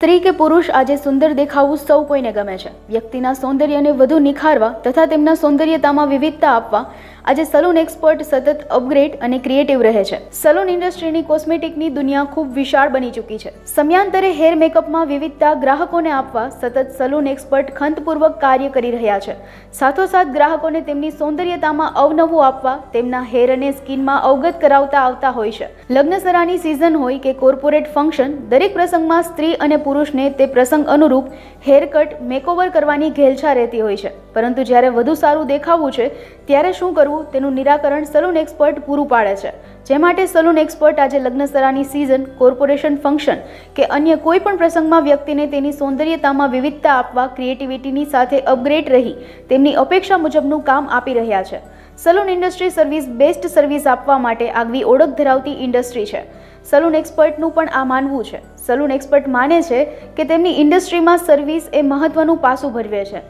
સ્ત્રી કે પુરુષ આજે સુંદર દેખાવું સૌ કોઈને ગમે છે. વ્યક્તિના સૌંદર્યને વધુ નિખારવા તથા તેમના સૌંદર્યતામાં વિવિધતા આપવા આજે સલૂન એક્સપર્ટ સતત અપગ્રેડ અને ક્રિએટિવ રહે છે. સલૂન ઇન્ડસ્ટ્રીની કોસ્મેટિકની દુનિયા ખૂબ વિશાળ બની ચૂકી છે. સમયાંતરે હેર મેકઅપમાં વિવિધતા ગ્રાહકોને આપવા સતત સલૂન એક્સપર્ટ ખંતપૂર્વક કાર્ય કરી રહ્યા છે. સાથોસાથ ગ્રાહકોને તેમની સૌંદર્યતામાં અવનવું આપવા તેમના હેર અને સ્કિનમાં અવગત કરાવતા આવતા હોય છે. લગ્નસરાની સિઝન હોય કે કોર્પોરેટ ફંક્શન, દરેક પ્રસંગમાં સ્ત્રી અને પુરુષને તે પ્રસંગ અનુરૂપ હેર કટ મેકઓવર કરવાની ઘેલછા રહેતી હોય છે. પરંતુ જ્યારે વધુ સારું દેખાવું છે, ત્યારે શું કરવું? તેનું નિરાકરણ સલૂન એક્સપર્ટ પૂરું પાડે છે. જે માટે સલૂન એક્સપર્ટ આજે લગ્નસરાની સિઝન કોર્પોરેશન ફંક્શન કે અન્ય કોઈ પણ પ્રસંગમાં વ્યક્તિને તેની સૌંદર્યતામાં વિવિધતા આપવા ક્રિએટિવિટીની સાથે અપગ્રેડ રહી તેમની અપેક્ષા મુજબનું કામ આપી રહ્યા છે. Salon industry service best service આપવા માટે આગવી ઓળખ ધરાવતી ઇન્ડસ્ટ્રી છે. સલૂન એક્સપર્ટનું પણ આ માનવું છે. સલૂન એક્સપર્ટ માને છે કે તેમની ઇન્ડસ્ટ્રીમાં સર્વિસ એ મહત્વનું પાસું ભજવે છે.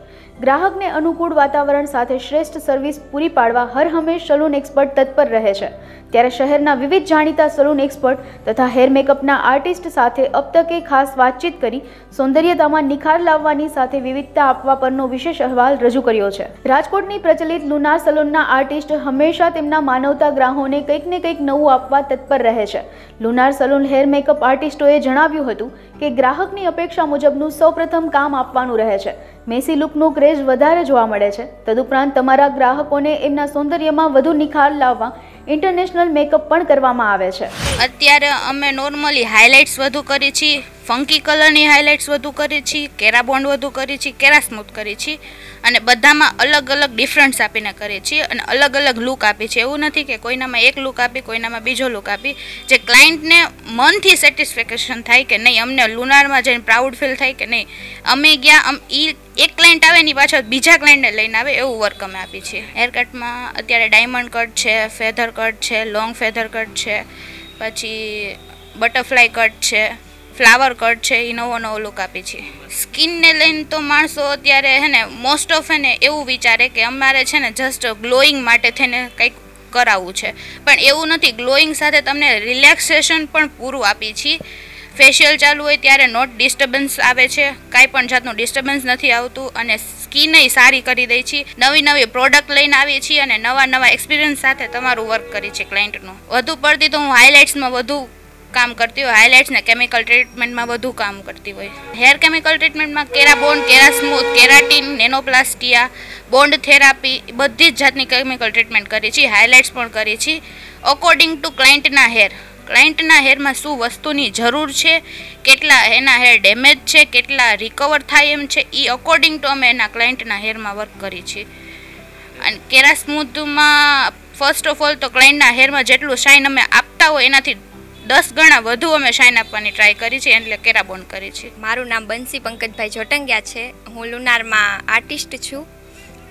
ગ્રાહકને અનુકૂળ વાતાવરણ સાથે શ્રેષ્ઠ સર્વિસ પૂરી પાડવા હર હંમેશ સલૂન એક્સપર્ટ તત્પર રહે છે. ત્યારે શહેરના વિવિધ જાણીતા સલૂન એક્સપર્ટ તથા હેર મેકઅપના આર્ટિસ્ટ સાથે અબ તકે ખાસ વાતચીત કરી સૌંદર્યતામાં નિખાર લાવવાની સાથે વિવિધતા આપવા પરનો વિશેષ અહેવાલ રજૂ કર્યો છે. રાજકોટની પ્રચલિત લુનાર સલૂનના આર્ટિસ્ટ હંમેશા તેમના માનવતા ગ્રાહોને કંઈક ને કંઈક નવું આપવા તત્પર રહે છે. લુનાર સલૂન હેર મેકઅપ આર્ટિસ્ટોએ જણાવ્યું હતું કે ગ્રાહકની અપેક્ષા મુજબનું સૌપ્રથમ કામ આપવાનું રહે છે. મેસી લુકનો ક્રેઝ વધારે જોવા મળે છે. તદુપરાંત તમારા ગ્રાહકોને એમના સૌંદર્યમાં વધુ નિખાર લાવવા ઇન્ટરનેશનલ મેકઅપ પણ કરવામાં આવે છે. અત્યારે અમે નોર્મલી હાઇલાઇટ્સ વધુ કરી છીએ ફંકી કલરની હાઇલાઇટ્સ વધુ કરીએ છીએ કેરા બોન્ડ વધુ કરી છીએ કેરા સ્મૂથ કરીએ છીએ અને બધામાં અલગ અલગ ડિફરન્સ આપીને કરીએ છીએ અને અલગ અલગ લુક આપી છે. એવું નથી કે કોઈનામાં એક લુક આપી, કોઈનામાં બીજો લુક આપી. જે ક્લાયન્ટને મનથી સેટિસ્ફેક્શન થાય કે નહીં, અમને લુનારમાં જઈને પ્રાઉડ ફીલ થાય કે નહીં, અમે ગયા એ એક ક્લાયન્ટ આવે એની પાછળ બીજા ક્લાયન્ટને લઈને આવે, એવું વર્ક અમે આપીએ છીએ. હેર કટમાં અત્યારે ડાયમંડ કટ છે ફેધર કટ છે લોંગ ફેધર કટ છે, પછી બટરફ્લાય કટ છે. ફ્લાવર કટ છે એ નવો નવો લુક આપી છે. સ્કિનને લઈને તો માણસો અત્યારે હે ને મોસ્ટ ઓફ એને એવું વિચારે કે અમારે છે ને જસ્ટ ગ્લોઈંગ માટે થઈને કંઈક કરાવવું છે. પણ એવું નથી ગ્લોઈંગ સાથે તમને રિલેક્સેશન પણ પૂરું આપી છીએ ફેશિયલ ચાલુ હોય ત્યારે નોટ ડિસ્ટર્બન્સ આવે છે, કાંઈ પણ જાતનું ડિસ્ટર્બન્સ નથી આવતું અને સ્કિનય સારી કરી દઈ છીએ નવી નવી પ્રોડક્ટ લઈને આવીએ છીએ અને નવા નવા એક્સપિરિયન્સ સાથે તમારું વર્ક કરી છે ક્લાયન્ટનું વધુ પડતી તો હું હાઇલાઇટ્સમાં વધુ કામ કરતી હોય હાઇલાઇટ્સ ને કેમિકલ ટ્રીટમેન્ટમાં વધુ કામ કરતી હોય. Hair chemical ટ્રીટમેન્ટમાં kera bond kera smooth keratin nanoplastia bond therapy બધી જ જાતની કેમિકલ ટ્રીટમેન્ટ કરી છે હાઇલાઇટ્સ પણ કરી છે. અકોર્ડિંગ ટુ ક્લાયન્ટના હેર ક્લાયન્ટના હેરમાં શું વસ્તુની જરૂર છે, કેટલા એના હેર ડેમેજ છે, કેટલા રિકવર થાય એમ છે એ અકોર્ડિંગ ટુ અમે એના ક્લાયન્ટના હેરમાં વર્ક કરી છીએ અને કેરા સ્મૂથમાં ફર્સ્ટ ઓફ ઓલ તો ક્લાયન્ટના હેરમાં જેટલું શાઇન અમે આપતા હોય એનાથી દસ ગણા વધુ અમે શાઇન આપવાની ટ્રાય કરી છે, એટલે કેરાબોન કરી છે. મારું નામ બંસી પંકજભાઈ જોટંગિયા છે. હું લુનારમાં આર્ટિસ્ટ છું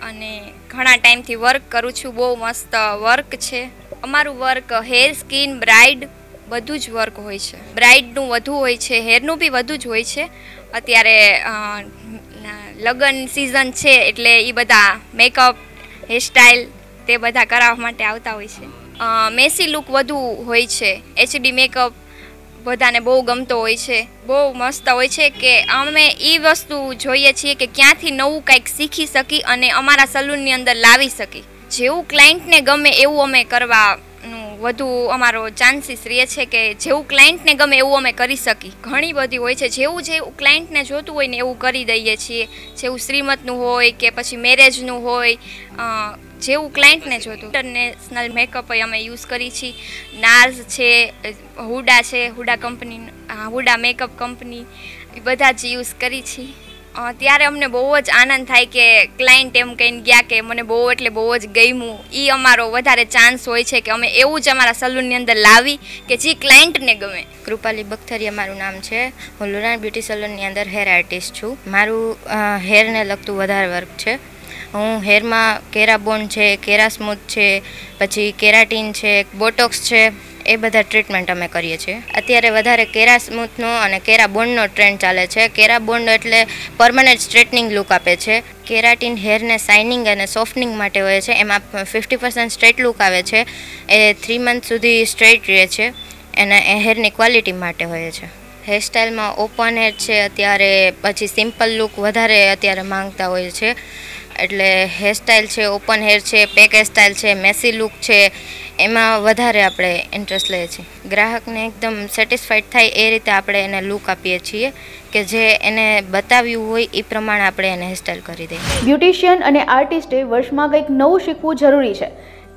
અને ઘણા ટાઈમથી વર્ક કરું છું. બહુ મસ્ત વર્ક છે. અમારું વર્ક હેર સ્કિન બ્રાઇડ બધું જ વર્ક હોય છે. બ્રાઇડનું વધુ હોય છે હેરનું બી વધુ જ હોય છે. અત્યારે લગ્ન સિઝન છે એટલે એ બધા મેકઅપ હેરસ્ટાઇલ તે બધા કરાવવા માટે આવતા હોય છે. મેસી લુક વધુ હોય છે. એચડી મેકઅપ બધાને બહુ ગમતો હોય છે. બહુ મસ્ત હોય છે કે અમે એ વસ્તુ જોઈએ છીએ કે ક્યાંથી નવું કંઈક શીખી શકી અને અમારા સલૂનની અંદર લાવી શકી. જેવું ક્લાયન્ટને ગમે એવું અમે કરવાનું વધુ અમારો ચાન્સીસ રહે છે કે જેવું ક્લાયન્ટને ગમે એવું અમે કરી શકી. ઘણી બધી હોય છે. જેવું જેવું ક્લાયન્ટને જોતું હોય ને એવું કરી દઈએ છીએ. જેવું શ્રીમતનું હોય કે પછી મેરેજનું હોય જેવું ક્લાયન્ટને જોતું. ઇન્ટરનેશનલ મેકઅપ અમે યુઝ કરી છીએ નાર્સ છે, હુડા છે, Huda company Huda makeup company એ બધા જ યુઝ કરી છીએ ત્યારે અમને બહુ જ આનંદ થાય કે ક્લાયન્ટ એમ કહીને ગયા કે મને બહુ એટલે બહુ જ ગમ્યું. એ અમારો વધારે ચાન્સ હોય છે કે અમે એવું જ અમારા સલૂનની અંદર લાવી કે જે ક્લાયન્ટને ગમે. કૃપાલી બખ્તરિયા મારું નામ છે. હું લુરાણ બ્યુટી સલૂનની અંદર હેર આર્ટિસ્ટ છું. મારું હેરને લગતું વધારે વર્ક છે. હું હેરમાં કેરાબોન છે, કેરા સ્મૂથ છે, પછી કેરાટીન છે, બોટોક્સ છે, એ બધા ટ્રીટમેન્ટ અમે કરીએ છીએ. અત્યારે વધારે કેરા સ્મૂથનો અને કેરા બોન્ડનો ટ્રેન્ડ ચાલે છે. કેરા બોન્ડ એટલે પરમનન્ટ સ્ટ્રેટનિંગ લુક આપે છે. કેરાટીન હેરને શાઇનિંગ અને સોફ્ટનિંગ માટે હોય છે. એમાં ફિફ્ટી પર્સન્ટ સ્ટ્રેટ લુક આવે છે. એ થ્રી મંથ સુધી સ્ટ્રેટ રહે છે અને એ હેરની ક્વોલિટી માટે હોય છે. હેરસ્ટાઇલમાં ઓપન હેર છે અત્યારે, પછી સિમ્પલ લુક વધારે અત્યારે માંગતા હોય છે. એટલે હેરસ્ટાઈલ છે ઓપન હેર છે પેક હેરસ્ટાઈલ છે મેસી લુક છે, એમાં વધારે આપણે ઇન્ટરેસ્ટ લઈએ છીએ. ગ્રાહકને એકદમ સેટિસ્ફાઈડ થાય એ રીતે આપણે એને લુક આપીએ છીએ કે જે એને બતાવ્યું હોય એ પ્રમાણે આપણે એને હેરસ્ટાઈલ કરી દઈએ. બ્યુટિશિયન અને આર્ટિસ્ટે વર્ષમાં કંઈક નવું શીખવું જરૂરી છે.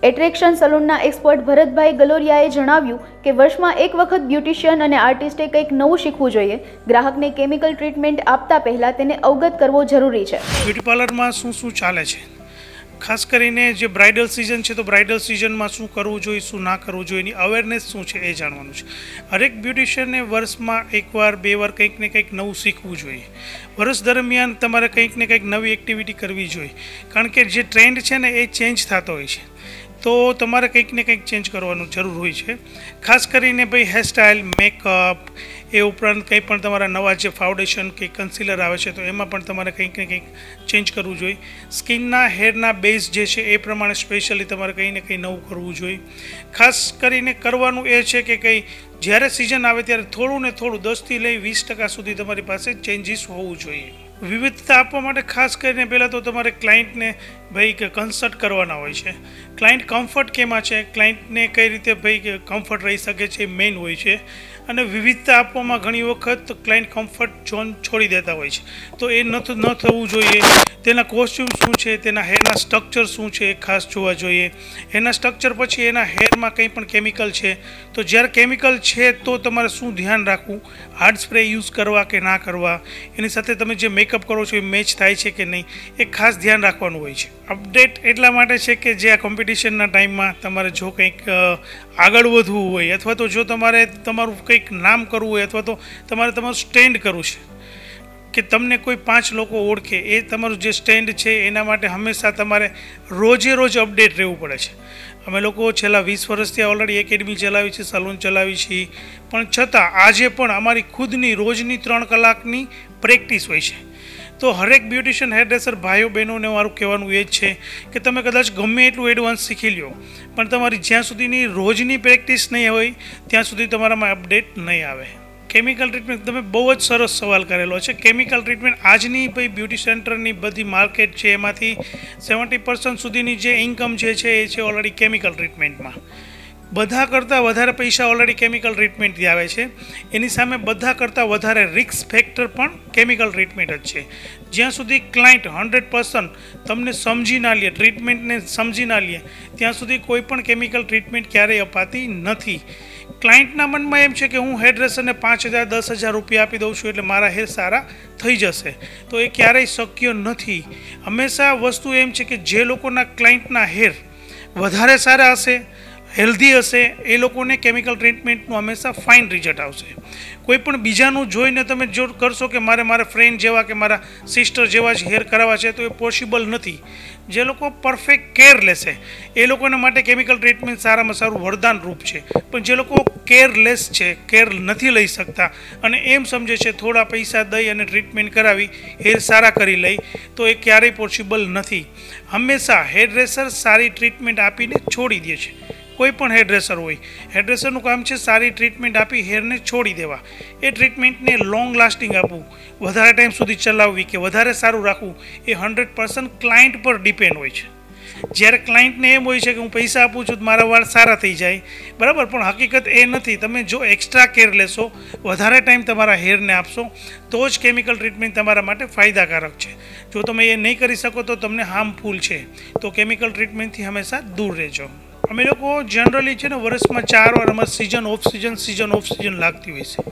એટ્રેક્શન સલૂનના એક્સપર્ટ ભરતભાઈ ગલોરિયાએ જણાવ્યું કે વર્ષમાં એક વખત બ્યુટિશિયન અને આર્ટિસ્ટે કંઈક નવું શીખવું જોઈએ. ગ્રાહકને કેમિકલ ટ્રીટમેન્ટ આપતા પહેલાં તેને અવગત કરવો જરૂરી છે. બ્યુટી પાર્લરમાં શું શું ચાલે છે? ખાસ કરીને જે બ્રાઇડલ સિઝન છે તો બ્રાઇડલ સિઝનમાં શું કરવું જોઈએ, શું ના કરવું જોઈએ, એની અવેરનેસ શું છે એ જાણવાનું છે. હરેક બ્યુટિશિયનને વર્ષમાં એકવાર, બે વાર કંઈક ને કંઈક નવું શીખવું જોઈએ. વર્ષ દરમિયાન તમારે કંઈક ને કંઈક નવી એક્ટિવિટી કરવી જોઈએ. કારણ કે જે ટ્રેન્ડ છે ને એ ચેન્જ થતો હોય છે. તો તમારે કંઈક ને કંઈક ચેન્જ કરવાનું જરૂર હોય છે. ખાસ કરીને ભાઈ હેરસ્ટાઇલ મેકઅપ એ ઉપરાંત કંઈ પણ તમારા નવા જે ફાઉન્ડેશન કે કન્સીલર આવે છે તો એમાં પણ તમારે કંઈક ને કંઈક ચેન્જ કરવું જોઈએ. સ્કિનના હેરના બેઝ જે છે એ પ્રમાણે સ્પેશિયલી તમારે કંઈ ને કંઈ નવું કરવું જોઈએ. ખાસ કરીને કરવાનું એ છે કે કંઈ જ્યારે સિઝન આવે ત્યારે થોડું ને થોડું દસથી લઈ વીસ ટકા સુધી તમારી પાસે ચેન્જીસ હોવું જોઈએ. વિવિધતા આપવા માટે ખાસ કરીને પહેલાં તો તમારે ક્લાયન્ટને ભાઈ કે કન્સલ્ટ કરવાના હોય છે. ક્લાયન્ટ કમ્ફર્ટ કેમાં છે? ક્લાયન્ટને કઈ રીતે ભાઈ કમ્ફર્ટ રહી શકે છે? મેઇન હોય છે. અને વિવિધતા આપવામાં ઘણી વખત ક્લાયન્ટ કમ્ફર્ટ ઝોન છોડી દેતા હોય છે. તો એ ન ન થવું જોઈએ. તેના કોસ્ચ્યુમ શું છે? તેના હેરના સ્ટ્રક્ચર શું છે એ ખાસ જોવા જોઈએ. એના સ્ટ્રક્ચર પછી એના હેરમાં કંઈ પણ કેમિકલ છે? તો જ્યારે કેમિકલ છે તો તમારે શું ધ્યાન રાખવું? હાર્ડ સ્પ્રે યુઝ કરવા કે ના કરવા? એની સાથે તમે જે મેકઅપ કરો છો એ મેચ થાય છે કે નહીં? એ ખાસ ધ્યાન રાખવાનું હોય છે. અપડેટ એટલા માટે છે કે જે આ કોમ્પિટિશનના ટાઈમમાં તમારે જો કંઈક આગળ વધવું હોય અથવા તો જો તમારે તમારું કંઈક નામ કરવું હોય અથવા તો તમારે તમારું સ્ટેન્ડ કરવું છે, કે તમને કોઈ પાંચ લોકો ઓળખે, એ તમારું જે સ્ટેન્ડ છે એના માટે હંમેશા તમારે રોજે રોજ અપડેટ રહેવું પડે છે. અમે લોકો છેલ્લા વીસ વર્ષથી ઓલરેડી એકેડમી ચલાવી છે સલૂન ચલાવી છીએ પણ છતાં આજે પણ અમારી ખુદની રોજની ત્રણ કલાકની પ્રેક્ટિસ હોય છે. તો હરેક બ્યુટિશિયન હેરડ્રેસર ભાઈઓ, બહેનોને મારું કહેવાનું એ જ છે કે તમે કદાચ ગમે એટલું એડવાન્સ શીખી લો પણ તમારી જ્યાં સુધીની રોજની પ્રેક્ટિસ નહીં હોય, ત્યાં સુધી તમારામાં અપડેટ નહીં આવે. કેમિકલ ટ્રીટમેન્ટ તમે બહુ જ સરસ સવાલ કરેલો છે. કેમિકલ ટ્રીટમેન્ટ આજની ભાઈ બ્યુટી સેન્ટરની બધી માર્કેટ છે, એમાંથી સેવન્ટી પર્સન્ટ સુધીની જે ઇન્કમ જે છે, એ છે ઓલરેડી કેમિકલ ટ્રીટમેન્ટમાં બધા કરતાં વધારે પૈસા ઓલરેડી કેમિકલ ટ્રીટમેન્ટથી આવે છે. એની સામે બધા કરતાં વધારે રિક્સ ફેક્ટર પણ કેમિકલ ટ્રીટમેન્ટ જ છે. જ્યાં સુધી ક્લાયન્ટ હંડ્રેડ પર્સન્ટ તમને સમજી ના લે ટ્રીટમેન્ટને સમજી ના લે, ત્યાં સુધી કોઈ પણ કેમિકલ ટ્રીટમેન્ટ ક્યારેય અપાતી નથી. ક્લાયન્ટના મનમાં એમ છે કે હું હેરડ્રેસરને પાંચ હજાર, દસ હજાર રૂપિયા આપી દઉં છું એટલે મારા હેર સારા થઈ જશે. તો એ ક્યારેય શક્ય નથી. હંમેશા વસ્તુ એમ છે કે જે લોકોના ક્લાયન્ટના હેર વધારે સારા હશે હેલ્ધી હશે, એ લોકોને કેમિકલ ટ્રીટમેન્ટનું હંમેશા ફાઇન રિઝલ્ટ આવશે. કોઈ પણ બીજાનું જોઈને તમે જો કરશો કે મારે મારા ફ્રેન્ડ જેવા કે મારા સિસ્ટર જેવા જ હેર કરાવવા છે, તો એ પોસિબલ નથી. જે લોકો પરફેક્ટ કેર લેશે, એ લોકોને માટે કેમિકલ ટ્રીટમેન્ટ સારામાં સારું વરદાન રૂપ છે. પણ જે લોકો કેરલેસ છે કેર નથી લઈ શકતા, અને એમ સમજે છે થોડા પૈસા દઈ અને ટ્રીટમેન્ટ કરાવી હેર સારા કરી લઈ, તો એ ક્યારેય પોસિબલ નથી. હંમેશા હેરડ્રેસર સારી ટ્રીટમેન્ટ આપીને છોડી દે છે. કોઈ પણ હેરડ્રેસર હોય. હેરડ્રેસરનું કામ છે સારી ટ્રીટમેન્ટ આપી હેરને છોડી દેવા. એ ટ્રીટમેન્ટને લોંગ લાસ્ટિંગ આપવું. વધારે ટાઈમ સુધી ચલાવવી કે વધારે સારું રાખવું એ હંડ્રેડ પર્સન્ટ ક્લાયન્ટ પર ડિપેન્ડ હોય છે. જ્યારે ક્લાયન્ટને એમ હોય છે કે હું પૈસા આપું છું તો મારા વાળ સારા થઈ જાય. બરાબર? પણ હકીકત એ નથી. તમે જો એક્સ્ટ્રા કેર લેશો, વધારે ટાઈમ તમારા હેરને આપશો, તો જ કેમિકલ ટ્રીટમેન્ટ તમારા માટે ફાયદાકારક છે. જો તમે એ નહીં કરી શકો તો તમને હાર્મફુલ છે. તો કેમિકલ ટ્રીટમેન્ટથી હંમેશા દૂર રહેજો. અમે લોકો જનરલી છે ને વર્ષમાં ચાર વાર અમારે season off season season off season લાગતી હોય છે.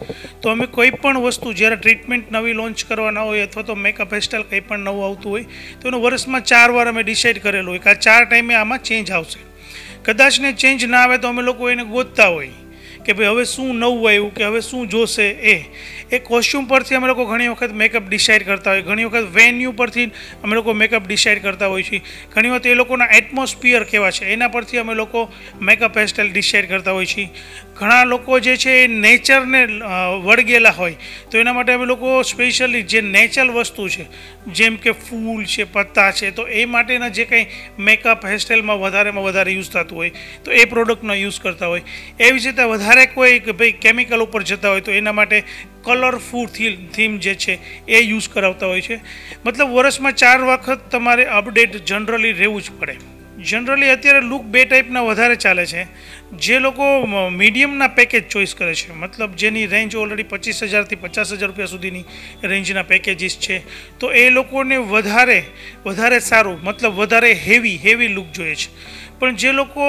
તો અમે કોઈ પણ વસ્તુ જ્યારે ટ્રીટમેન્ટ નવી લોન્ચ કરવાના હોય અથવા તો મેકઅપ હેરસ્ટાઇલ કંઈ પણ નવું આવતું હોય, તો એનું વર્ષમાં ચાર વાર અમે ડિસાઇડ કરેલું હોય કે આ ચાર ટાઈમે આમાં ચેન્જ આવશે. કદાચ ને ચેન્જ ના આવે તો અમે લોકો એને ગોતતા હોય. કે ભાઈ હવે શું નવું આવ્યું કે હવે શું જોશે એ. એ કોસ્ચ્યુમ પરથી અમે લોકો ઘણી વખત મેકઅપ ડિસાઇડ કરતા હોય. ઘણી વખત વેન્યુ પરથી અમે લોકો મેકઅપ ડિસાઇડ કરતા હોય છીએ. ઘણી વખત એ લોકોના એટમોસ્ફિયર કેવા છે, એના પરથી અમે લોકો મેકઅપ હેરસ્ટાઇલ ડિસાઇડ કરતા હોય છીએ. ઘણા લોકો જે છે એ નેચરને વળગેલા હોય. તો એના માટે અમે લોકો સ્પેશિયલી જે નેચરલ વસ્તુ છે જેમ કે ફૂલ છે, પત્તા છે, તો એ માટેના જે કંઈ મેકઅપ હેરસ્ટાઇલમાં વધારેમાં વધારે યુઝ થતું હોય, તો એ પ્રોડક્ટનો યુઝ કરતા હોય. એવી જ રીતે વધારે કોઈ કે ભાઈ કેમિકલ ઉપર જતા હોય, તો એના માટે કલરફુલ થીમ જે છે, એ યુઝ કરાવતા હોય છે. મતલબ વર્ષમાં ચાર વખત તમારે અપડેટ જનરલી રહેવું જ પડે. જનરલી અત્યારે લુક બે ટાઈપના વધારે ચાલે છે. જે લોકો મીડિયમના પેકેજ ચોઈસ કરે છે, મતલબ જેની રેન્જ ઓલરેડી પચીસ હજારથી પચાસ હજાર રૂપિયા સુધીની રેન્જના પેકેજીસ છે, તો એ લોકોને વધારે વધારે સારું, મતલબ વધારે હેવી હેવી લુક જોઈએ છે. પણ જે લોકો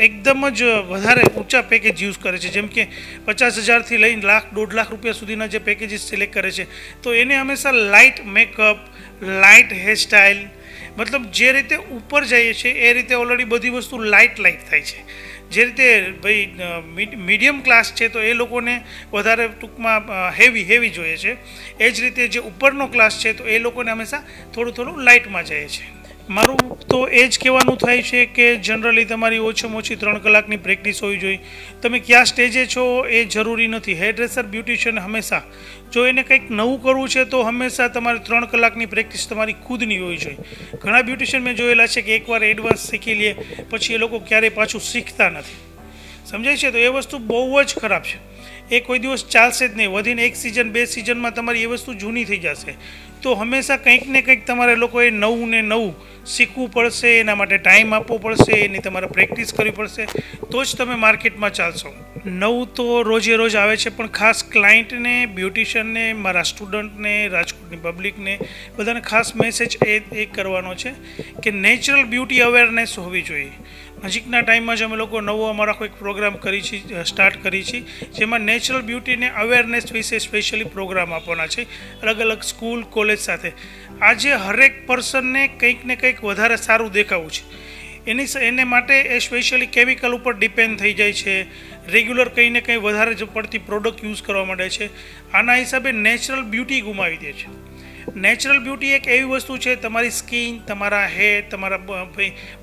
એકદમ જ વધારે ઊંચા પેકેજ યુઝ કરે છે, જેમ કે પચાસ હજારથી લઈને લાખ, દોઢ લાખ રૂપિયા સુધીના જે પેકેજીસ સિલેક્ટ કરે છે, તો એને હંમેશા લાઇટ મેકઅપ લાઇટ હેરસ્ટાઇલ મતલબ જે રીતે ઉપર જઈએ છીએ, એ રીતે ઓલરેડી બધી વસ્તુ લાઇટ લાઇટ થાય છે. જે રીતે ભાઈ મીડિયમ ક્લાસ છે, તો એ લોકોને વધારે ટૂંકમાં હેવી હેવી જોઈએ છે. એ જ રીતે જે ઉપરનો ક્લાસ છે, તો એ લોકોને હંમેશા થોડું થોડું લાઇટમાં જાય છે. મારું તો એ જ કહેવાનું થાય છે કે જનરલી તમારી ઓછામાં ઓછી ત્રણ કલાકની પ્રેક્ટિસ હોવી જોઈએ. તમે કયા સ્ટેજે છો એ જરૂરી નથી. હેરડ્રેસર બ્યુટિશિયન હંમેશા જો એને કંઈક નવું કરવું છે, તો હંમેશા તમારે ત્રણ કલાકની પ્રેક્ટિસ તમારી ખુદની હોવી જોઈએ ઘણા બ્યુટિશિયન મેં જોયેલા છે કે એકવાર એડવાન્સ શીખી લે, પછી એ લોકો ક્યારેય પાછું શીખતા નથી. સમજાય છે? તો એ વસ્તુ બહુ જ ખરાબ છે. એ કોઈ દિવસ ચાલશે જ નહીં. વધીને એક સિઝન બે સિઝનમાં તમારી એ વસ્તુ જૂની થઈ જશે. તો હંમેશા કંઈક ને કંઈક તમારે લોકોએ નવું ને નવું શીખવું પડશે, એના માટે ટાઈમ આપવો પડશે, એની તમારે પ્રેક્ટિસ કરવી પડશે. તો જ તમે માર્કેટમાં ચાલશો. નવું તો રોજે રોજ આવે છે, પણ ખાસ ક્લાયન્ટને બ્યુટિશિયનને મારા સ્ટુડન્ટને રાજકોટની પબ્લિકને બધાને ખાસ મેસેજ એ એ કરવાનો છે કે નેચરલ બ્યુટી અવેરનેસ હોવી જોઈએ. નજીકના ટાઈમમાં જ અમે લોકો નવો અમારા કોઈક પ્રોગ્રામ કરી છે સ્ટાર્ટ કરી છે, જેમાં નેચરલ બ્યુટીને અવેરનેસ વિશે સ્પેશિયલી પ્રોગ્રામ આપવાના છે અલગ અલગ સ્કૂલ કોલેજ સાથે. આજે હરેક પર્સનને કંઈક ને કંઈક વધારે સારું દેખાવું છે. એની એને માટે એ સ્પેશિયલી કેમિકલ ઉપર ડિપેન્ડ થઈ જાય છે રેગ્યુલર કંઈ ને કંઈ વધારે પડતી પ્રોડક્ટ યુઝ કરવા માંડે છે. આના હિસાબે નેચરલ બ્યુટી ગુમાવી દે છે. નેચરલ બ્યુટી એક એવી વસ્તુ છે, તમારી સ્કિન તમારા હેર તમારા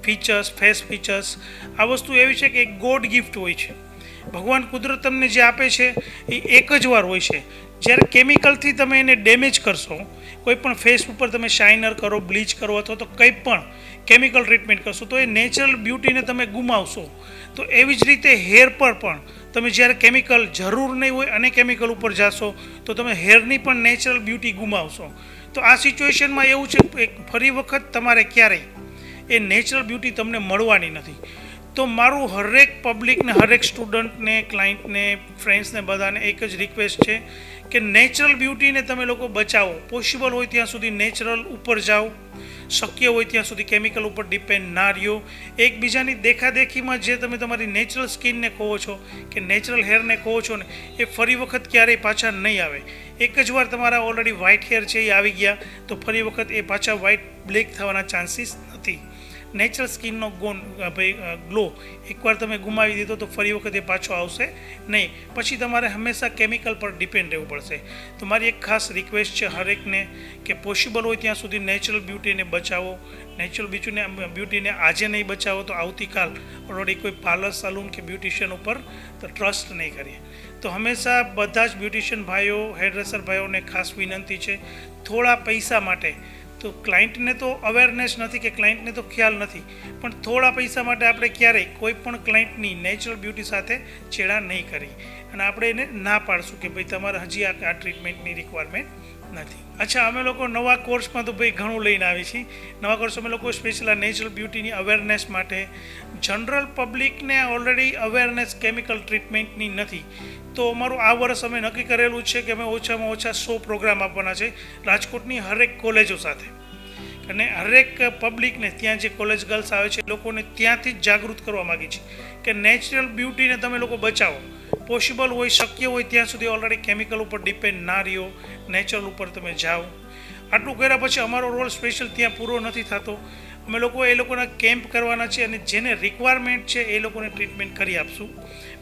ફીચર્સ ફેસ ફીચર્સ આ વસ્તુ એવી છે કે એક ગોડ ગિફ્ટ હોય છે. ભગવાન કુદરત તમને જે આપે છે, એ એક જ વાર હોય છે. જ્યારે કેમિકલથી તમે એને ડેમેજ કરશો, કોઈ પણ ફેસ ઉપર તમે શાઇનર કરો બ્લીચ કરો અથવા તો કંઈ પણ કેમિકલ ટ્રીટમેન્ટ કરશો, તો એ નેચરલ બ્યુટીને તમે ગુમાવશો. તો એવી જ રીતે હેર પર પણ તમે જ્યારે કેમિકલ જરૂર નહીં હોય અને કેમિકલ ઉપર જાશો, તો તમે હેરની પણ નેચરલ બ્યુટી ગુમાવશો. તો આ સિચ્યુએશનમાં એવું છે ફરી વખત તમારે ક્યારેય એ નેચરલ બ્યુટી તમને મળવાની નથી. તો મારું હરેક પબ્લિકને, હરેક સ્ટુડન્ટને, ક્લાયન્ટને, ફ્રેન્ડ્સને બધાને એક જ રિક્વેસ્ટ છે કે નેચરલ બ્યુટીને તમે લોકો બચાવો. પોસિબલ હોય ત્યાં સુધી નેચરલ ઉપર જાઓ. શક્ય હોય ત્યાં સુધી કેમિકલ ઉપર ડિપેન્ડ ના રહ્યો. એકબીજાની દેખાદેખીમાં જે તમે તમારી નેચરલ સ્કિનને કહો છો કે નેચરલ હેરને કહો છો ને, એ ફરી વખત ક્યારેય પાછા નહીં આવે. એક જ વાર તમારા ઓલરેડી વ્હાઇટ હેર છે એ આવી ગયા, તો ફરી વખત એ પાછા વ્હાઇટ બ્લેક થવાના ચાન્સીસ નથી. નેચરલ સ્કિનનો ગોન ભાઈ ગ્લો. એકવાર તમે ગુમાવી દીધો તો ફરી વખત એ પાછો આવશે નહીં. પછી તમારે હંમેશા કેમિકલ પર ડિપેન્ડ રહેવું પડશે. તો મારી એક ખાસ રિક્વેસ્ટ છે હરેકને કે પોસિબલ હોય ત્યાં સુધી નેચરલ બ્યુટીને બચાવો. નેચરલ બ્યુટીને બ્યુટીને આજે નહીં બચાવો તો આવતીકાલ ઓલરેડી કોઈ પાર્લર, સલૂન કે બ્યુટિશિયન ઉપર તો ટ્રસ્ટ નહીં કરીએ. તો હંમેશા બધા જ બ્યુટિશિયન ભાઈઓ, હેરડ્રેસર ભાઈઓને ખાસ વિનંતી છે, થોડા પૈસા માટે તો ક્લાયન્ટને તો અવેરનેસ નથી કે ક્લાયન્ટને તો ખ્યાલ નથી. પણ થોડા પૈસા માટે આપણે ક્યારેય કોઈ પણ ક્લાયન્ટની નેચરલ બ્યુટી સાથે છેડા નહીં કરી. અને આપણે એને ના પાડશું કે ભાઈ તમારે હજી આ ટ્રીટમેન્ટની રિક્વાયરમેન્ટ નથી. અચ્છા, અમે લોકો નવા કોર્સમાં તો ભાઈ ઘણું લઈને આવી છીએ. નવા કોર્સ અમે લોકો સ્પેશિયલ આ નેચરલ બ્યુટીની અવેરનેસ માટે. જનરલ પબ્લિકને ઓલરેડી અવેરનેસ કેમિકલ ટ્રીટમેન્ટની નથી. તો અમારું આ વર્ષ અમે નક્કી કરેલું છે કે અમે ઓછામાં ઓછા સો પ્રોગ્રામ આપવાના છે રાજકોટની હરેક કોલેજો સાથે. અને હરેક પબ્લિકને ત્યાં જે કોલેજ ગર્લ્સ આવે છે, લોકોને ત્યાંથી જ જાગૃત કરવા માગે છે કે નેચરલ બ્યુટીને તમે લોકો બચાવો. પોસિબલ હોય, શક્ય હોય, ત્યાં સુધી ઓલરેડી કેમિકલ ઉપર ડિપેન્ડ ના રહ્યો. નેચરલ ઉપર તમે જાઓ. આટલું કર્યા પછી અમારો રોલ સ્પેશિયલ ત્યાં પૂરો નથી થતો. અમે લોકો એ લોકોના કેમ્પ કરવાના છે અને જેને રિક્વાયરમેન્ટ છે એ લોકોને ટ્રીટમેન્ટ કરી આપશું.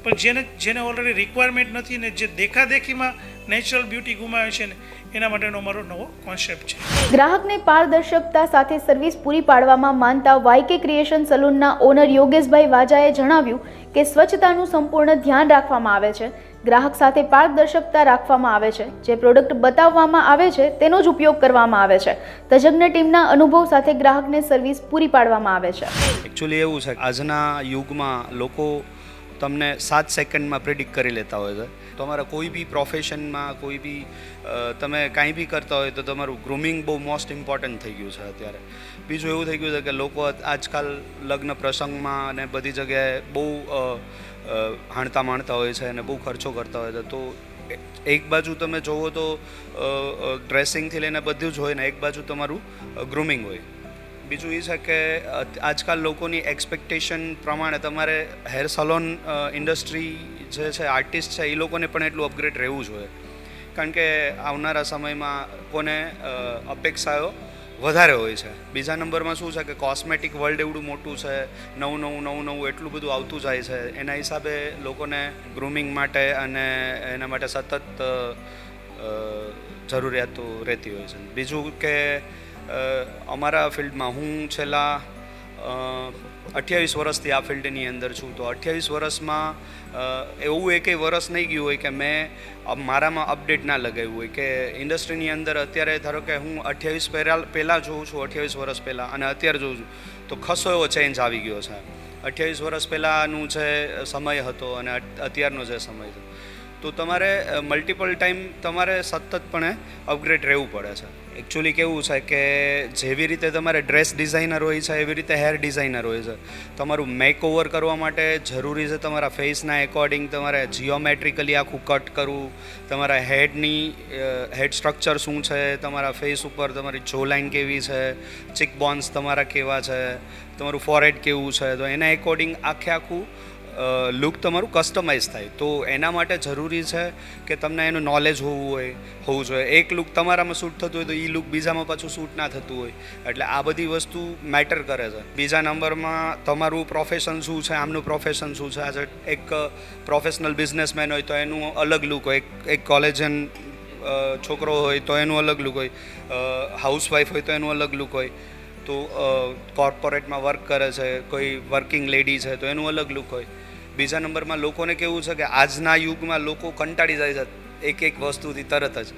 પણ જેને જેને ઓલરેડી રિક્વાયરમેન્ટ નથી ને જે દેખાદેખીમાં નેચરલ બ્યુટી ગુમાવે છે ને એના માટેનો અમારો નવો કોન્સેપ્ટ છે. ગ્રાહકને પારદર્શકતા સાથે સર્વિસ પૂરી પાડવામાં માનતા વાયકે ક્રિએશન સલૂનના ઓનર યોગેશભાઈ વાજાએ જણાવ્યું કે સ્વચ્છતાનું સંપૂર્ણ ધ્યાન રાખવામાં આવે છે. ગ્રાહક સાથે પારદર્શકતા રાખવામાં આવે છે. જે પ્રોડક્ટ બતાવવામાં આવે છે તેનો જ ઉપયોગ કરવામાં આવે છે. તજજ્ઞ ટીમના અનુભવ સાથે ગ્રાહકને સર્વિસ પૂરી પાડવામાં આવે છે. એકચ્યુઅલી એવું છે આજના યુગમાં લોકો તમને સાત સેકન્ડમાં પ્રિડિક્ટ કરી લેતા હોય છે. તમારા કોઈ બી પ્રોફેશનમાં, કોઈ બી તમે કાંઈ બી કરતા હોય તો તમારું ગ્રૂમિંગ બહુ મોસ્ટ ઇમ્પોર્ટન્ટ થઈ ગયું છે અત્યારે. બીજું એવું થઈ ગયું છે કે લોકો આજકાલ લગ્ન પ્રસંગમાં અને બધી જગ્યાએ બહુ હાણતા માણતા હોય છે અને બહુ ખર્ચો કરતા હોય છે. તો એક બાજુ તમે જોવો તો ડ્રેસિંગથી લઈને બધું જ હોય ને એક બાજુ તમારું ગ્રૂમિંગ હોય. બીજું એ છે કે આજકાલ લોકોની એક્સપેક્ટેશન પ્રમાણે તમારે હેર સલોન ઇન્ડસ્ટ્રી જે છે આર્ટિસ્ટ છે, એ લોકોને પણ એટલું અપગ્રેડ રહેવું જોઈએ. કારણ કે આવનારા સમયમાં કોને અપેક્ષાઓ વધારે હોય છે. બીજા નંબરમાં શું છે કે કોસ્મેટિક વર્લ્ડ એવડું મોટું છે, નવું નવું નવું નવું એટલું બધું આવતું જાય છે. એના હિસાબે લોકોને ગ્રૂમિંગ માટે અને એના માટે સતત જરૂરિયાતો રહેતી હોય છે. બીજું કે અમારા ફિલ્ડમાં હું છેલ્લા અઠ્યાવીસ વર્ષથી આ ફિલ્ડની અંદર છું. તો અઠ્યાવીસ વર્ષમાં એવું એકેય વર્ષ નહીં ગયું હોય કે મેં મારામાં અપડેટ ના લગાવ્યું હોય કે ઇન્ડસ્ટ્રીની અંદર અત્યારે ધારો કે હું અઠ્યાવીસ પહેલાં પહેલાં જોઉં છું, અઠ્યાવીસ વર્ષ પહેલાં અને અત્યારે જોઉં છું, તો ખસો એવો ચેન્જ આવી ગયો છે. અઠ્યાવીસ વર્ષ પહેલાંનું જે સમય હતો અને અત્યારનો જે સમય હતો તો તમારે મલ્ટિપલ ટાઈમ તમારે સતતપણે અપગ્રેડ રહેવું પડે છે. એકચ્યુઅલી કેવું છે કે જેવી રીતે તમારે ડ્રેસ ડિઝાઇનર હોય છે, એવી રીતે હેર ડિઝાઇનર હોય છે. તમારું મેકઓવર કરવા માટે જરૂરી છે તમારા ફેસના એકોર્ડિંગ તમારે જીઓમેટ્રિકલી આખું કટ કરવું. તમારા હેડની હેડ સ્ટ્રક્ચર શું છે, તમારા ફેસ ઉપર તમારી જો લાઇન કેવી છે ચીક બોન્સ તમારા કેવા છે, તમારું ફોરેડ કેવું છે. તો એના એકોર્ડિંગ આખે આખું લુક તમારું કસ્ટમાઇઝ થાય. તો એના માટે જરૂરી છે કે તમને એનું નોલેજ હોવું હોય, હોવું જોઈએ. એક લુક તમારામાં સૂટ થતું હોય તો એ લુક બીજામાં પાછું સૂટ ના થતું હોય. એટલે આ બધી વસ્તુ મેટર કરે છે. બીજા નંબરમાં તમારું પ્રોફેશન શું છે, આમનું પ્રોફેશન શું છે? આજે એક પ્રોફેશનલ બિઝનેસમેન હોય તો એનું અલગ લુક હોય. એક- કોલેજન છોકરો હોય તો એનું અલગ લુક હોય. હાઉસવાઈફ હોય તો એનું અલગ લુક હોય. તો કોર્પોરેટમાં વર્ક કરે છે, કોઈ વર્કિંગ લેડી છે તો એનું અલગ લુક હોય. બીજા નંબરમાં લોકોને કેવું છે કે આજના યુગમાં લોકો કંટાળી જાય છે એક એક વસ્તુથી તરત જ.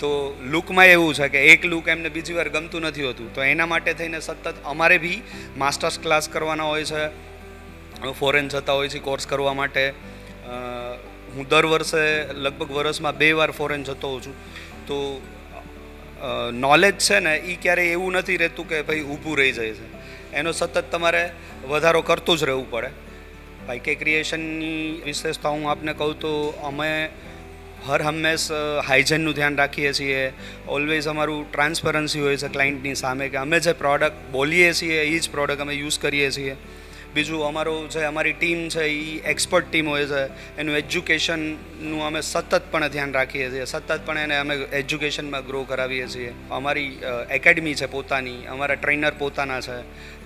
તો લુકમાં એવું છે કે એક લુક એમને બીજી વાર ગમતું નથી હોતું. તો એના માટે થઈને સતત અમારે બી માસ્ટર્સ ક્લાસ કરવાના હોય છે, ફોરેન જતા હોય છે કોર્સ કરવા માટે. હું દર વર્ષે લગભગ વર્ષમાં બે વાર ફોરેન જતો હોઉં છું. તો નોલેજ છે ને એ ક્યારેય એવું નથી રહેતું કે ભાઈ ઊભું રહી જાય છે. એનો સતત તમારે વધારો કરતું જ રહેવું પડે. ભાઈ ક્રિએશનની વિશેષતા હું આપને કહું તો અમે હર હંમેશ હાઇજેનનું ધ્યાન રાખીએ છીએ. ઓલવેઝ અમારું ટ્રાન્સપરન્સી હોય છે ક્લાયન્ટની સામે કે અમે જે પ્રોડક્ટ બોલીએ છીએ, એ જ પ્રોડક્ટ અમે યુઝ કરીએ છીએ. બીજું અમારું જે અમારી ટીમ છે, એ એક્સપર્ટ ટીમ હોય છે, એનું એજ્યુકેશનનું અમે સતતપણે ધ્યાન રાખીએ છીએ. સતતપણે એને અમે એજ્યુકેશનમાં ગ્રો કરાવીએ છીએ. અમારી એકેડમી છે પોતાની, અમારા ટ્રેનર પોતાના છે.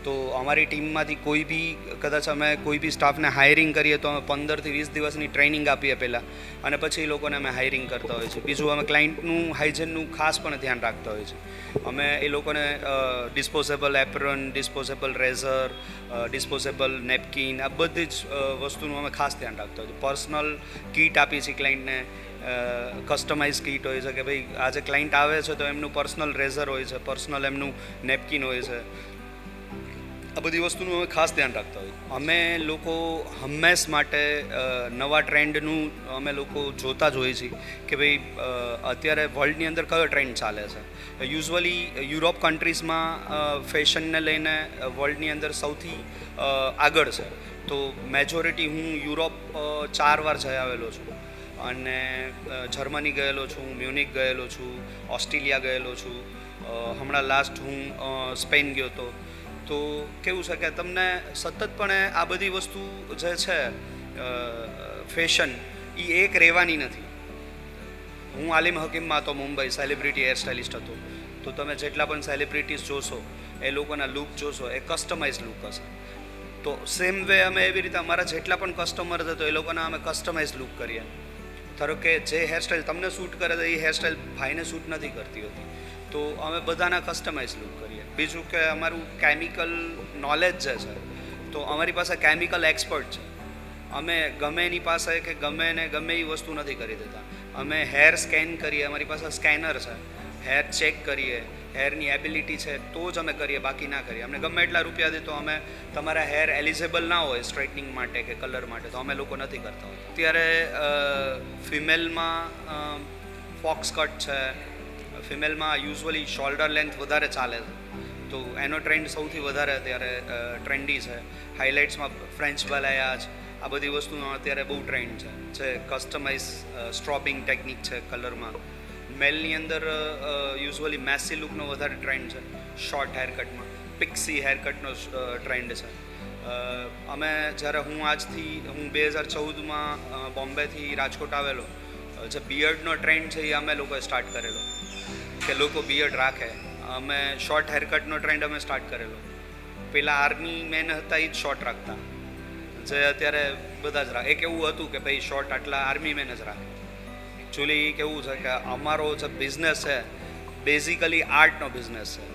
તો અમારી ટીમમાંથી કોઈ બી, કદાચ અમે કોઈ બી સ્ટાફને હાયરિંગ કરીએ તો અમે પંદરથી વીસ દિવસની ટ્રેનિંગ આપીએ પહેલાં. અને પછી એ લોકોને અમે હાયરિંગ કરતા હોઈએ છીએ. બીજું અમે ક્લાયન્ટનું હાઇજેનનું ખાસ પણ ધ્યાન રાખતા હોઈએ છીએ. અમે એ લોકોને disposable apron disposable razor disposable napkin આ બધી જ વસ્તુનું અમે ખાસ ધ્યાન રાખતા હોઈએ છીએ. પર્સનલ કીટ આપીએ છીએ ક્લાયન્ટને કસ્ટમાઇઝ કીટ હોય છે કે ભાઈ આજે ક્લાયન્ટ આવે છે તો એમનું પર્સનલ રેઝર હોય છે પર્સનલ એમનું નેપકિન હોય છે. આ બધી વસ્તુનું અમે ખાસ ધ્યાન રાખતા હોય અમે લોકો હંમેશ માટે નવા ટ્રેન્ડનું અમે લોકો જોતા જ હોઈએ છીએ કે ભાઈ અત્યારે વર્લ્ડની અંદર કયો ટ્રેન્ડ ચાલે છે? યુઝવલી યુરોપ કન્ટ્રીઝમાં ફેશનને લઈને વર્લ્ડની અંદર સૌથી આગળ છે. તો મેજોરિટી હું યુરોપ ચાર વાર જઈ આવેલો છું. અને જર્મની ગયેલો છું, મ્યુનિક ગયેલો છું, ઓસ્ટ્રેલિયા ગયેલો છું. હમણાં લાસ્ટ હું સ્પેન ગયો હતો તો કેવું છે કે તમને સતતપણે આ બધી વસ્તુ જે છે ફેશન એ એક રહેવાની નથી. હું આલિમ હકીમમાં હતો, મુંબઈ સેલિબ્રિટી હેર સ્ટાઇલિસ્ટ હતો. તો તમે જેટલા પણ સેલિબ્રિટીઝ જોશો, એ લોકોના લુક જોશો, એ કસ્ટમાઇઝ લુક હશે. તો સેમ વે અમે એવી રીતે અમારા જેટલા પણ કસ્ટમર હતા એ લોકોના અમે કસ્ટમાઇઝ લુક કરીએ. ધારો કે જે હેરસ્ટાઇલ તમને શૂટ કરે છે એ હેરસ્ટાઇલ ભાઈને શૂટ નથી કરતી હોતી. તો અમે બધાના કસ્ટમાઇઝ લુક કરીએ. બીજું કે અમારું કેમિકલ નોલેજ જે છે તો અમારી પાસે કેમિકલ એક્સપર્ટ છે. અમે ગમે એની પાસે કે ગમે ને ગમે એ વસ્તુ નથી કરી દેતા. અમે હેર સ્કેન કરીએ, અમારી પાસે સ્કેનર છે. હેર ચેક કરીએ હેરની એબિલિટી છે, તો જ અમે કરીએ, બાકી ના કરીએ. અમને ગમે એટલા રૂપિયા દે તો અમે તમારા હેર એલિજેબલ ના હોય સ્ટ્રેટનિંગ માટે કે કલર માટે, તો અમે લોકો નથી કરતા અત્યારે ફિમેલમાં ફોક્સ કટ છે ફિમેલમાં યુઝવલી શોલ્ડર લેન્થ વધારે ચાલે છે. તો એનો ટ્રેન્ડ સૌથી વધારે અત્યારે ટ્રેન્ડી છે. હાઇલાઇટ્સમાં ફ્રેન્ચ બલાયા છે. આ બધી વસ્તુનો અત્યારે બહુ ટ્રેન્ડ છે. જે કસ્ટમાઇઝ સ્ટ્રોપિંગ ટેકનિક છે કલરમાં. મેલની અંદર યુઝવલી મેસી લુકનો વધારે ટ્રેન્ડ છે. શોર્ટ હેરકટમાં પિક્સી હેરકટનો ટ્રેન્ડ છે. અમે જ્યારે હું આજથી, હું બે હજાર ચૌદમાં બોમ્બેથી રાજકોટ આવેલો જે બિયર્ડનો ટ્રેન્ડ છે એ અમે લોકોએ સ્ટાર્ટ કરેલો. કે લોકો બિયર્ડ રાખે. અમે શોર્ટ હેરકટનો ટ્રેન્ડ અમે સ્ટાર્ટ કરેલો. પેલા આર્મી મેન હતા એ જ શોર્ટ રાખતા. જે અત્યારે બધા જ રાખે. એક એવું હતું કે ભાઈ શોર્ટ આટલા આર્મી મેન જ રાખે. એકચ્યુઅલી કેવું છે કે અમારો જે બિઝનેસ છે બેઝિકલી આર્ટનો બિઝનેસ છે.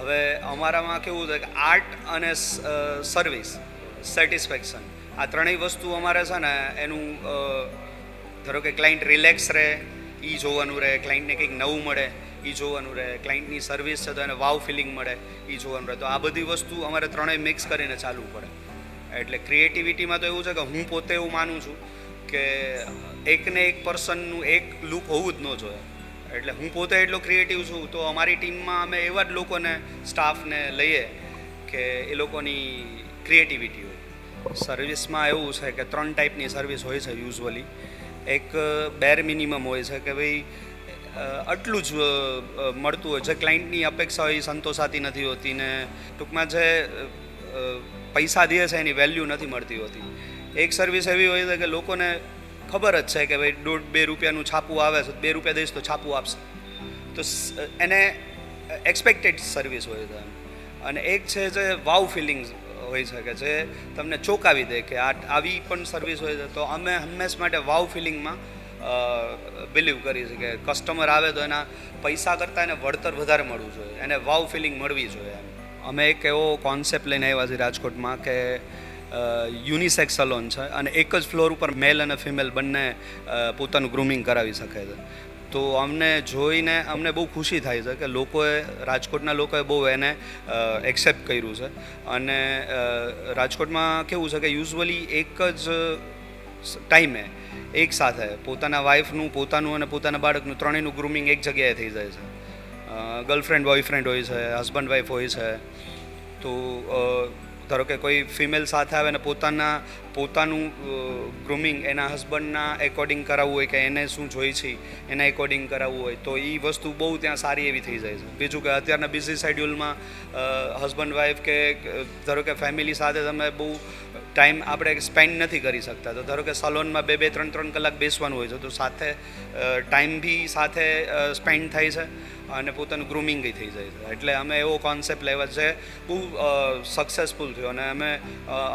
હવે અમારામાં કેવું છે કે આર્ટ અને સર્વિસ સેટિસ્ફેક્શન આ ત્રણેય વસ્તુ અમારે છે ને એનું ધારો કે ક્લાયન્ટ રિલેક્સ રહે એ જોવાનું રહે ક્લાયન્ટને કંઈક નવું મળે એ જોવાનું રહે ક્લાયન્ટની સર્વિસ છે તો એને વાવ ફિલિંગ મળે એ જોવાનું રહે. તો આ બધી વસ્તુ અમારે ત્રણેય મિક્સ કરીને ચાલવું પડે. એટલે ક્રિએટિવિટીમાં તો એવું છે કે હું પોતે એવું માનું છું કે એકને એક પર્સનનું એક લુક હોવું જ ન જોઈએ. એટલે હું પોતે એટલો ક્રિએટિવ છું તો અમારી ટીમમાં અમે એવા જ લોકોને સ્ટાફને લઈએ કે એ લોકોની ક્રિએટિવિટી હોય. સર્વિસમાં એવું છે કે ત્રણ ટાઈપની સર્વિસ હોય છે યુઝવલી એક બેર મિનિમમ હોય છે કે ભાઈ આટલું જ મળતું હોય. જે ક્લાયન્ટની અપેક્ષા હોય એ સંતોષાતી નથી હોતી ને ટૂંકમાં જે પૈસા દે છે એની વેલ્યુ નથી મળતી હોતી. એક સર્વિસ એવી હોય છે કે લોકોને ખબર જ છે કે ભાઈ દોઢ બે રૂપિયાનું છાપું આવે છે, બે રૂપિયા દઈશ તો છાપું આપશે. તો એને એક્સપેક્ટેડ સર્વિસ હોય છે. અને એક છે જે વાવ ફિલિંગ્સ હોય છે કે જે તમને ચોંકાવી દે કે આ, આવી પણ સર્વિસ હોય છે. તો અમે હંમેશ માટે વાવ ફિલિંગમાં બિલીવ કરી છે કે કસ્ટમર આવે તો એના પૈસા કરતાં એને વળતર વધારે મળવું જોઈએ. એને વાવ ફિલિંગ મળવી જોઈએ અમે એક એવો કોન્સેપ્ટ લઈને આવ્યા છીએ રાજકોટમાં કે યુનિસેક્સ સલોન છે અને એક જ ફ્લોર ઉપર મેલ અને ફિમેલ બંને પોતાનું ગ્રૂમિંગ કરાવી શકે છે. તો અમને જોઈને અમને બહુ ખુશી થાય છે કે લોકોએ, રાજકોટના લોકોએ બહુ એને એક્સેપ્ટ કર્યું છે. અને રાજકોટમાં કેવું છે કે યુઝવલી એક જ ટાઈમે એક સાથે પોતાના વાઈફનું પોતાનું અને પોતાના બાળકનું ત્રણેયનું ગ્રૂમિંગ એક જગ્યાએ થઈ જાય છે. ગર્લફ્રેન્ડ બોયફ્રેન્ડ હોય છે હસબન્ડ વાઈફ હોય છે. તો ધારો કે કોઈ ફિમેલ સાથે આવે ને પોતાના, પોતાનું ગ્રૂમિંગ એના હસબન્ડના એકોર્ડિંગ કરાવવું હોય કે એને શું જોઈ છે, એના એકોર્ડિંગ કરાવવું હોય, તો એ વસ્તુ બહુ ત્યાં સારી એવી થઈ જાય છે. બીજું કે અત્યારના બિઝી શેડ્યુલમાં હસબન્ડ વાઈફ કે, ધારો કે ફેમિલી સાથે તમે બહુ ટાઈમ આપણે સ્પેન્ડ નથી કરી શકતા. તો ધારો કે સલોનમાં બે બે, ત્રણ ત્રણ કલાક બેસવાનું હોય છે, તો સાથે ટાઈમ બી સાથે સ્પેન્ડ થાય છે અને પોતાનું ગ્રૂમિંગ થઈ જાય છે. એટલે અમે એવો કોન્સેપ્ટ લેવા છે, બહુ સક્સેસફુલ થયો અને અમે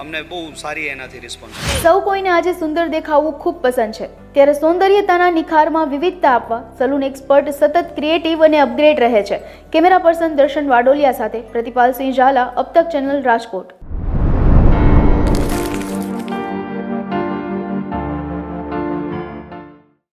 અમને બહુ સારી એનાથી રિસ્પોન્સ સૌ કોઈને આજે સુંદર દેખાવું ખૂબ પસંદ છે. ત્યારે સૌંદર્યતાના નિખારમાં વિવિધતા આપવા સલૂન એક્સપર્ટ સતત ક્રિએટિવ અને અપગ્રેડ રહે છે. કેમેરા પર્સન દર્શન વાડોલિયા સાથે પ્રતિપાલસિંહ ઝાલા અબતક ચેનલ રાજકોટ.